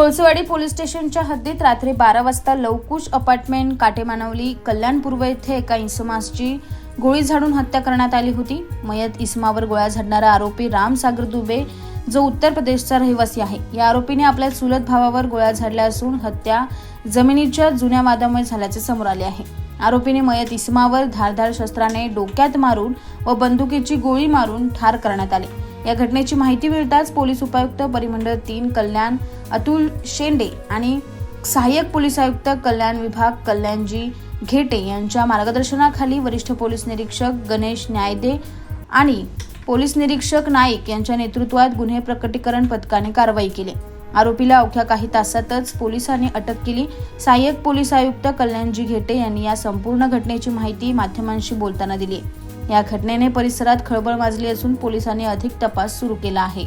Kolsewadi police स्टेशनच्या हद्दीत रात्री बारा वाजता लवकुश अपार्टमेंट काटेमानवली कल्याणपूर्व येथे एका इसमासची गोळी झाडून हत्या करण्यात आली होती. मयत इसमावर गोळ्या झाडणारा आरोपी रामसागर दुबे जो उत्तर प्रदेशचा रहिवासी आहे. या आरोपीने आपल्या चुलत भावावर गोळ्या झाडल्या असून हत्या जमिनीच्या जुन्या वादामुळे झाल्याचे समोर आले आहे. आरोपीने मयत इस्मावर धारधार शस्त्राने डोक्यात मारून व बंदुकीची गोळी मारून ठार करण्यात आले. या घटनेची माहिती मिळताच पोलीस उपायुक्त परिमंडळ तीन कल्याण अतुल शेंडे आणि सहाय्यक पोलीस आयुक्त कल्याण विभाग कल्याणजी घेटे यांच्या मार्गदर्शनाखाली वरिष्ठ पोलीस निरीक्षक गणेश न्यायदे आणि पोलीस निरीक्षक नाईक यांच्या नेतृत्वात गुन्हे प्रकटीकरण पथकाने कारवाई केली. आरोपीला अवघ्या काही तासातच पोलिसांनी अटक केली. सहाय्यक पोलीस आयुक्त कल्याणजी घेटे यांनी या संपूर्ण घटनेची माहिती माध्यमांशी बोलताना दिली या घटनेने परिसरात खळबळ माजली असून पोलिसांनी अधिक तपास सुरू केला आहे.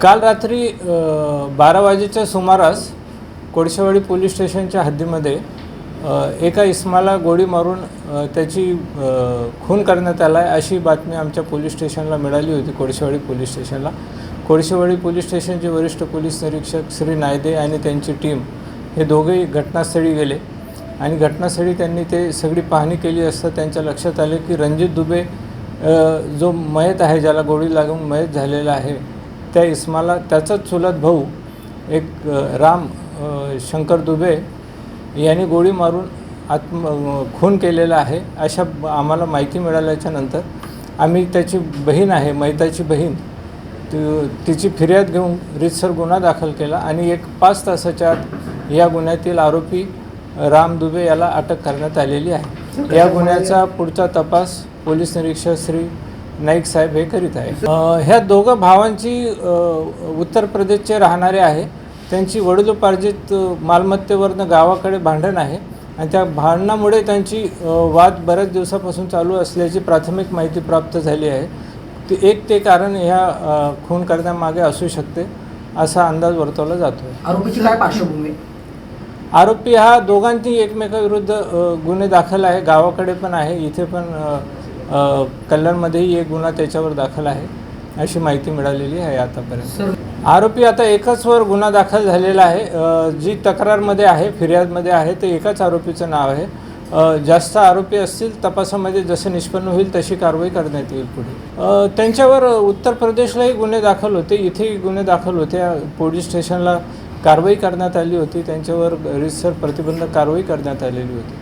काल रात्री बारा वाजेच्या सुमारास कोळशेवाडी पोलीस स्टेशनच्या हद्दीमध्ये एका इस्माला गोळी मारून त्याची खून करण्यात आला आहे अशी बातमी आमच्या पोलीस स्टेशनला मिळाली होती कोळशेवाडी पोलीस स्टेशनला. कोळशेवाडी पोलीस स्टेशनचे वरिष्ठ पोलीस निरीक्षक श्री नायदे आणि त्यांची टीम हे दोघेही घटनास्थळी गेले. आणि घटनास्थळी त्यांनी ते सगळी पाहणी केली असता त्यांच्या लक्षात आले की रणजित दुबे जो मयत आहे ज्याला गोळी लागून मयत झालेला आहे त्या इस्माला त्याचाच चुलत भाऊ एक राम शंकर दुबे यांनी गोळी मारून आत्म खून केलेला आहे अशा आम्हाला माहिती मिळाल्याच्या नंतर आम्ही त्याची बहीण आहे मैताची बहीण ती तिची फिर्याद घेऊन रितसर गुन्हा दाखल केला आणि एक पाच तासाच्या आत या गुन्ह्यातील आरोपी राम दुबे याला अटक करण्यात आलेली आहे. या गुन्ह्याचा पुढचा तपास पोलीस निरीक्षक श्री नाईक साहेब हे करीत आहे ह्या दोघं भावांची उत्तर प्रदेशचे राहणारे आहे. त्यांची वडिलोपार्जित मालमत्तेवरनं गावाकडे भांडण आहे. आणि त्या भांडणामुळे त्यांची वाद बऱ्याच दिवसापासून चालू असल्याची प्राथमिक माहिती प्राप्त झाली आहे. ते एक ते कारण ह्या खून करण्यामागे असू शकते असा अंदाज वर्तवला जातो आरोपीची काय पार्श्वभूमी आरोपी हा दोघांची एकमेकाविरुद्ध गुन्हे दाखल आहे. गावाकडे पण आहे. इथे पण कल्याणमध्येही एक गुन्हा त्याच्यावर दाखल आहे अशी माहिती मिळालेली आहे आतापर्यंत. आरोपी आता एकाच वर गुन्हा दाखल झालेला आहे. जी तक्रारमध्ये आहे फिर्यादमध्ये आहे ते एकाच आरोपीचं नाव आहे. जास्त आरोपी असतील तपासामध्ये जसं निष्पन्न होईल तशी कारवाई करण्यात येईल पुढे. त्यांच्यावर उत्तर प्रदेशलाही गुन्हे दाखल होते. इथेही गुन्हे दाखल होते. पोलीस स्टेशनला कारवाई करण्यात आली होती त्यांच्यावर रिसर प्रतिबंधक कारवाई करण्यात आलेली होती.